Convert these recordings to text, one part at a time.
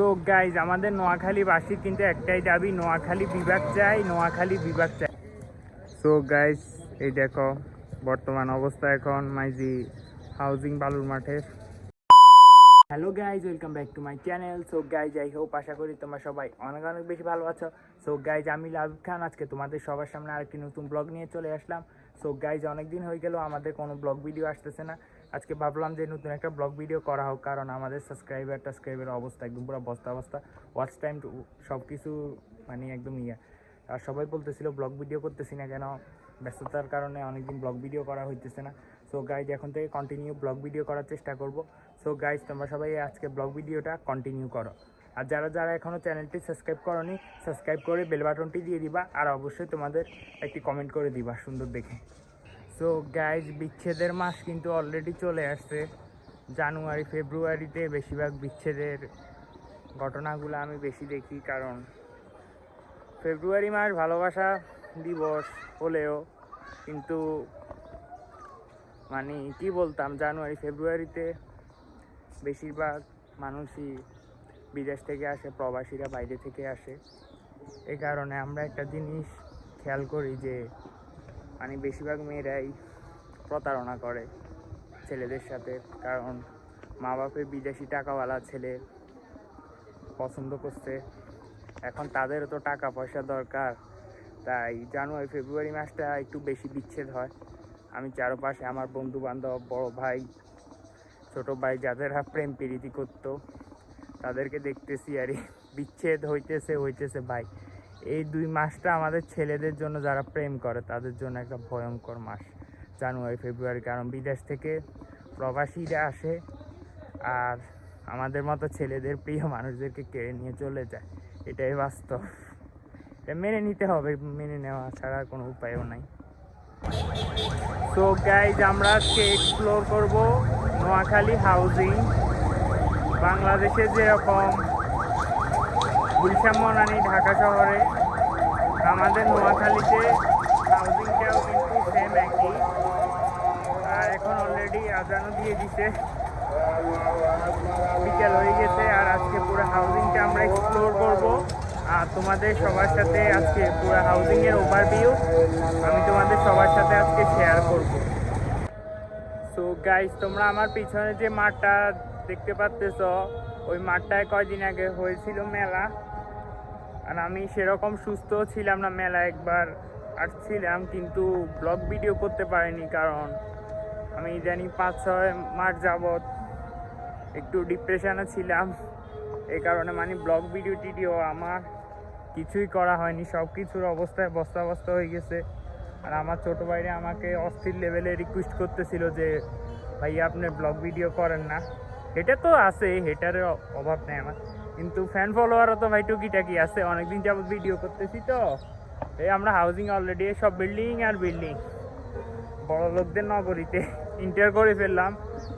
So guys আমাদের নোয়াখালীবাসীর কিন্তু একটাই দাবি, নোয়াখালী বিভাগ চাই, নোয়াখালী বিভাগ চাই। সো গাইজ এই দেখো, বর্তমান অবস্থা এখন মাইজি হাউজিং বালুর মাঠের hello guys welcome back to my channel so guys I hope আশা করি তোমরা সবাই অনেক অনেক বেশি ভালো আছো। সো গাইজ আমি লাভ খান, আজকে তোমাদের সবার সামনে আরেকটি নতুন ব্লগ নিয়ে চলে আসলাম। সো গাইজ অনেক দিন হয়ে গেল, আমাদের কোনো ব্লগ ভিডিও আসতেছে না। আজকে ভাবলাম যে নতুন একটা ব্লগ ভিডিও করা হোক, কারণ আমাদের সাবস্ক্রাইবার টাসক্রাইবের অবস্থা একদম পুরো বস্তা অবস্থা ওয়াচ টাইম সব কিছু মানে একদম ইয়ে। আর সবাই বলতেছিল ব্লগ ভিডিও করতেছি না কেন? ব্যস্ততার কারণে অনেকদিন ব্লগ ভিডিও করা হইতেছে না। সো গাইজ এখন থেকে কন্টিনিউ ব্লগ ভিডিও করার চেষ্টা করব। সো গাইজ তোমরা সবাই আজকে ব্লগ ভিডিওটা কন্টিনিউ করো। আর যারা যারা এখনও চ্যানেলটি সাবস্ক্রাইব করনি সাবস্ক্রাইব করে বেল বাটনটি দিয়ে দিবা। আর অবশ্যই তোমাদের একটি কমেন্ট করে দিবা সুন্দর দেখে। সো গাইজ বিচ্ছেদের মাস কিন্তু অলরেডি চলে আসছে। জানুয়ারি, ফেব্রুয়ারিতে বেশিরভাগ বিচ্ছেদের ঘটনাগুলো আমি বেশি দেখি, কারণ ফেব্রুয়ারি মাস ভালোবাসা দিবস হলেও কিন্তু মানে কি বলতাম, জানুয়ারি, ফেব্রুয়ারিতে বেশিরভাগ মানুষই বিদেশ থেকে আসে, প্রবাসীরা বাইরে থেকে আসে। এই কারণে আমরা একটা জিনিস খেয়াল করি যে মানে বেশিরভাগ মেয়েরাই প্রতারণা করে ছেলেদের সাথে। কারণ মা বাপের বিদেশি টাকাওয়ালা ছেলে পছন্দ করছে। এখন তাদেরও তো টাকা পয়সা দরকার। তাই জানুয়ারি, ফেব্রুয়ারি মাসটা একটু বেশি বিচ্ছেদ হয়। আমি চারপাশে আমার বন্ধু বান্ধব বড় ভাই, ছোট ভাই যাদেরা প্রেম প্রীতি করতো, তাদেরকে দেখতেছি আর বিচ্ছেদ হইতেছে হইতেছে ভাই। এই দুই মাসটা আমাদের ছেলেদের জন্য যারা প্রেম করে, তাদের জন্য একটা ভয়ঙ্কর মাস। জানুয়ারি ফেব্রুয়ারি কারণ বিদেশ থেকে প্রবাসীরা আসে আর আমাদের মতো ছেলেদের প্রিয় মানুষদেরকে কেড়ে নিয়ে চলে যায়। এটাই বাস্তব। এটা মেনে নিতে হবে, মেনে নেওয়া ছাড়া কোনো উপায়ও নাই। তো গাইজ আমরা আজকে এক্সপ্লোর করব নোয়াখালী হাউজিং বাংলাদেশে যেরকম গুলশান মনানি ঢাকা শহরে। আমাদের নোয়াখালীতে হাউজিংটাও কিন্তু সেম একই। এখন অলরেডি আজানও দিয়ে দিছে। বিকেল হয়ে গেছে আর আজকে পুরো হাউজিংটা আমরা এক্সপ্লোর করব। আর তোমাদের সবার সাথে আজকে পুরো হাউজিংয়ের ওভারভিউ আমি তোমাদের সবার সাথে আজকে শেয়ার করব। সো গাইস তোমরা আমার পিছনে যে মাঠটা দেখতে পাচ্তেছ ওই মাঠটায় কয়দিন আগে হয়েছিল মেলা। আর আমি সেরকম সুস্থ ছিলাম না মেলা একবার আসছিলাম, কিন্তু ব্লগ ভিডিও করতে পারিনি কারণ আমি ইদানিং পাঁচ, ছয় মাস যাবৎ একটু ডিপ্রেশনে ছিলাম। এই কারণে মানে ব্লগ ভিডিও টিডিও আমার কিছুই করা হয়নি সব কিছুর অবস্থায় বস্তা বস্তা হয়ে গেছে। আর আমার ছোটো ভাইরা আমাকে অস্থির লেভেলে রিকোয়েস্ট করতেছিল যে, ভাইয়া, আপনি ব্লগ ভিডিও করেন না। এটা তো আছে হেটারের অভাব নেই আমার। কিন্তু ফ্যান ফলোয়ারও তো ভাই টুকিটাকি আছে, অনেকদিন যাবত ভিডিও করতেছি তো। এই আমরা হাউজিং অলরেডি সব বিল্ডিং আর বিল্ডিং বড় লোকদের নগরীতে ইন্টার করে ফেললাম।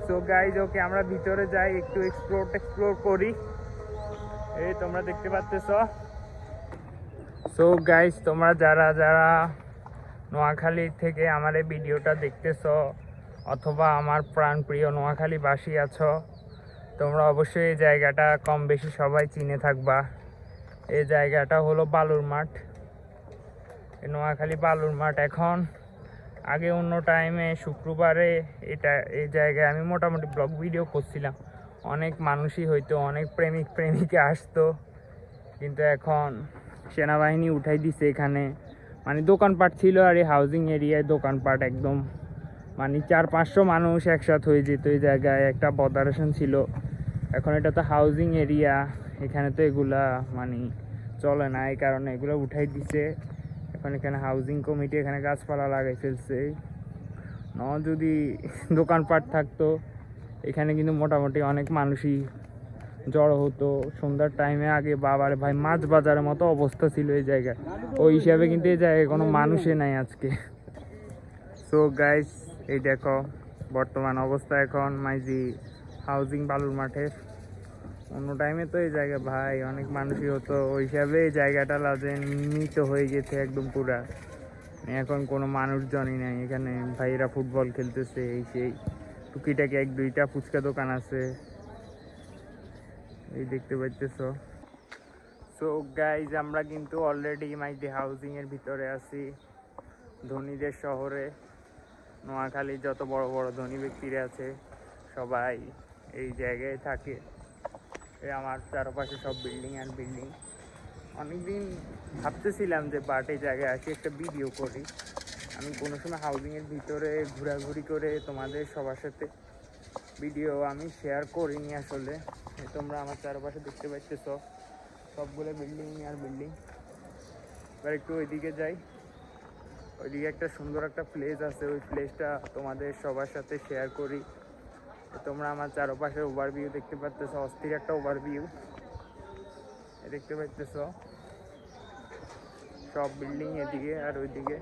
সো গাইজ ওকে আমরা ভিতরে যাই, একটু এক্সপ্লোর এক্সপ্লোর করি। এই তোমরা দেখতে পাচ্তেছ সো গাইজ তোমরা যারা যারা নোয়াখালী থেকে আমার এই ভিডিওটা দেখতেছ, অথবা আমার প্রাণপ্রিয় নোয়াখালীবাসী আছো তোমরা অবশ্যই এই জায়গাটা কম বেশি সবাই চিনে থাকবা। এই জায়গাটা হলো বালুর মাঠ। নোয়াখালী বালুর মাঠ এখন। আগে অন্য টাইমে শুক্রবারে এটা, এই জায়গায় আমি মোটামুটি ব্লগ ভিডিও করছিলাম। অনেক মানুষই হয়তো অনেক প্রেমিক প্রেমিকা আসতো। কিন্তু এখন সেনাবাহিনী উঠাই দিছে এখানে। মানে দোকানপাট ছিল আর এই হাউজিং এরিয়ায় দোকানপাট একদম মানে চার, পাঁচশো মানুষ একসাথে হয়ে যেত এই জায়গায়, একটা বদারেশন ছিল। এখন এটা তো হাউজিং এরিয়া এখানে তো এগুলা মানে চলে না, এই কারণে এগুলো উঠাই দিছে। এখন এখানে হাউজিং কমিটি এখানে গাছপালা লাগাই ফেলছে। ন যদি দোকানপাট থাকতো, এখানে কিন্তু মোটামুটি অনেক মানুষই জড়ো হতো। সন্ধ্যার টাইমে আগে বাবার ভাই মাছ বাজারের মতো অবস্থা ছিল এই জায়গায়। ওই হিসাবে কিন্তু এই জায়গায় কোনো মানুষই নাই আজকে। সো গাইস এই দেখো, বর্তমান অবস্থা এখন, মাইজি হাউজিং বালুর মাঠের অন্য টাইমে তো এই জায়গা, ভাই, অনেক মানুষই হতো। ওই হিসাবে এই জায়গাটা লাজে মৃত হয়ে গেছে একদম পুরা। এখন কোনো মানুষজনই নাই এখানে। ভাইয়েরা ফুটবল খেলতেছে, এই সেই। টুকিটাকি এক দুইটা ফুচকা দোকান আছে। এই দেখতে পাইতেছ। সো গাইজ আমরা কিন্তু অলরেডি মাইটি হাউজিং এর ভিতরে আছি। ধনীদের শহরে। নোয়াখালীর যত বড় বড় ধনী ব্যক্তিরা আছে, সবাই এই জায়গায় থাকে। আমার চারপাশে সব বিল্ডিং আর বিল্ডিং। অনেকদিন ভাবতেছিলাম যে বাট এই জায়গায় আসি, একটা ভিডিও করি। আমি কোনো সময় হাউজিংয়ের ভিতরে ঘোরাঘুরি করে তোমাদের সবার সাথে ভিডিও আমি শেয়ার করিনি আসলে। তোমরা আমার চারপাশে দেখতে পাচ্ছেছ সবগুলো বিল্ডিং আর বিল্ডিং। এবার একটু ওইদিকে যাই। ওইদিকে একটা সুন্দর একটা প্লেস আছে, ওই প্লেসটা তোমাদের সবার সাথে শেয়ার করি। তোমরা আমার চারপাশে ওভারভিউ দেখতে পাচ্তেছ অস্থির একটা ওভারভিউ দেখতে পাচ্তেছ সব বিল্ডিং এদিকে আর ওইদিকে।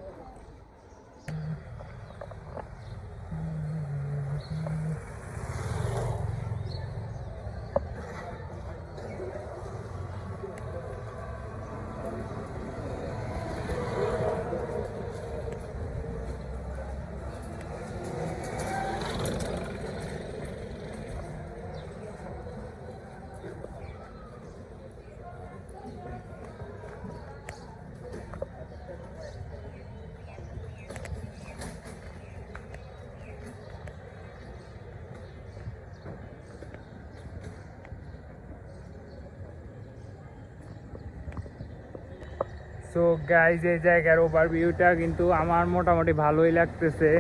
সো গাইজ এই জায়গার ওভারভিউটা কিন্তু আমার মোটামুটি ভালোই লাগতেছে।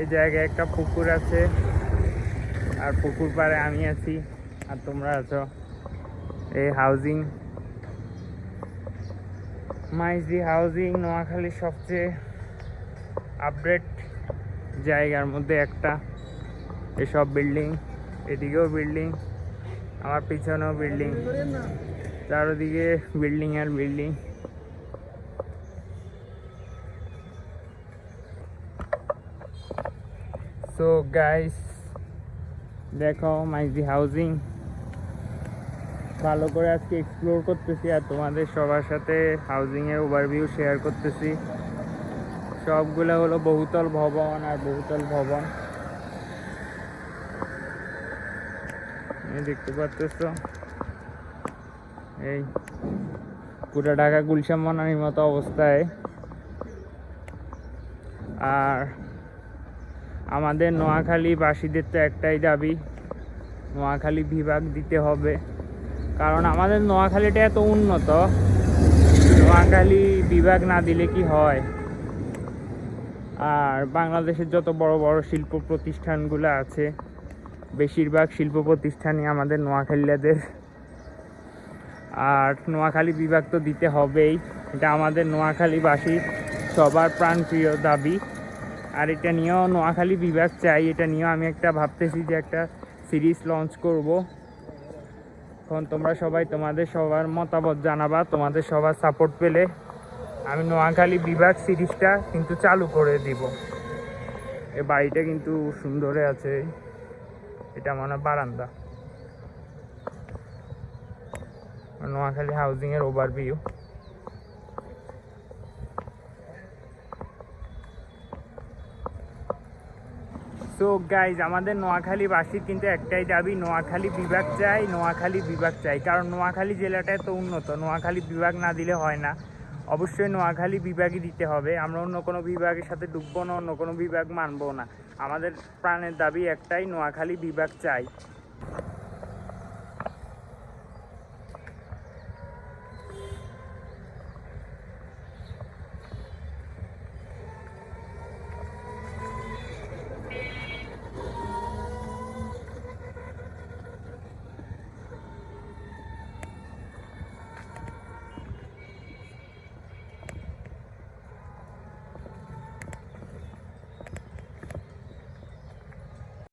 এই জায়গায় একটা পুকুর আছে, আর পুকুর পাড়ে আমি আছি, আর তোমরা আছো। এই হাউজিং মাইজি হাউজিং নোয়াখালীর সবচেয়ে আপডেট জায়গার মধ্যে একটা। এসব বিল্ডিং এদিকেও বিল্ডিং আমার পিছনেও বিল্ডিং চারোদিকে বিল্ডিং আর বিল্ডিং সো গাইস দেখো, মাইজি হাউজিং ভালো করে আজকে এক্সপ্লোর করতেছি আর তোমাদের সবার সাথে হাউজিংয়ের ওভারভিউ শেয়ার করতেছি। সবগুলো হলো বহুতল ভবন আর বহুতল ভবন। দেখতে পাচ্তেছ? এই পুরো ঢাকা গুলশান মনানির মতো অবস্থায়। আর আমাদের নোয়াখালী বাসীদের তো একটাই দাবি, নোয়াখালী বিভাগ দিতে হবে। কারণ আমাদের নোয়াখালীটা এত উন্নত, নোয়াখালী বিভাগ না দিলে কি হয়? আর বাংলাদেশের যত বড় বড় শিল্প প্রতিষ্ঠানগুলো আছে, বেশিরভাগ শিল্প প্রতিষ্ঠানই আমাদের নোয়াখালীদের। আর নোয়াখালী বিভাগ তো দিতে হবেই, এটা আমাদের নোয়াখালীবাসী সবার প্রাণপ্রিয় দাবি। আর এটা নিয়েও নোয়াখালী বিভাগ চাই। এটা নিয়েও আমি একটা ভাবতেছি যে একটা সিরিজ লঞ্চ করব। এখন তোমরা সবাই তোমাদের সবার মতামত জানাবা, তোমাদের সবার সাপোর্ট পেলে। আমি নোয়াখালী বিভাগ সিরিজটা কিন্তু চালু করে দিব। এ বাড়িটা কিন্তু সুন্দরে আছে। এটা মনে বারান্দা। নোয়াখালী হাউজিংয়ের ওভারভিউ সো গাইজ আমাদের নোয়াখালীবাসীর কিন্তু একটাই দাবি, নোয়াখালী বিভাগ চাই, নোয়াখালী বিভাগ চাই। কারণ নোয়াখালী জেলাটা এত উন্নত, নোয়াখালী বিভাগ না দিলে হয় না। অবশ্যই নোয়াখালী বিভাগই দিতে হবে। আমরা অন্য কোনো বিভাগের সাথে ডুববো না, অন্য কোনো বিভাগ মানবো না। আমাদের প্রাণের দাবি একটাই, নোয়াখালী বিভাগ চাই।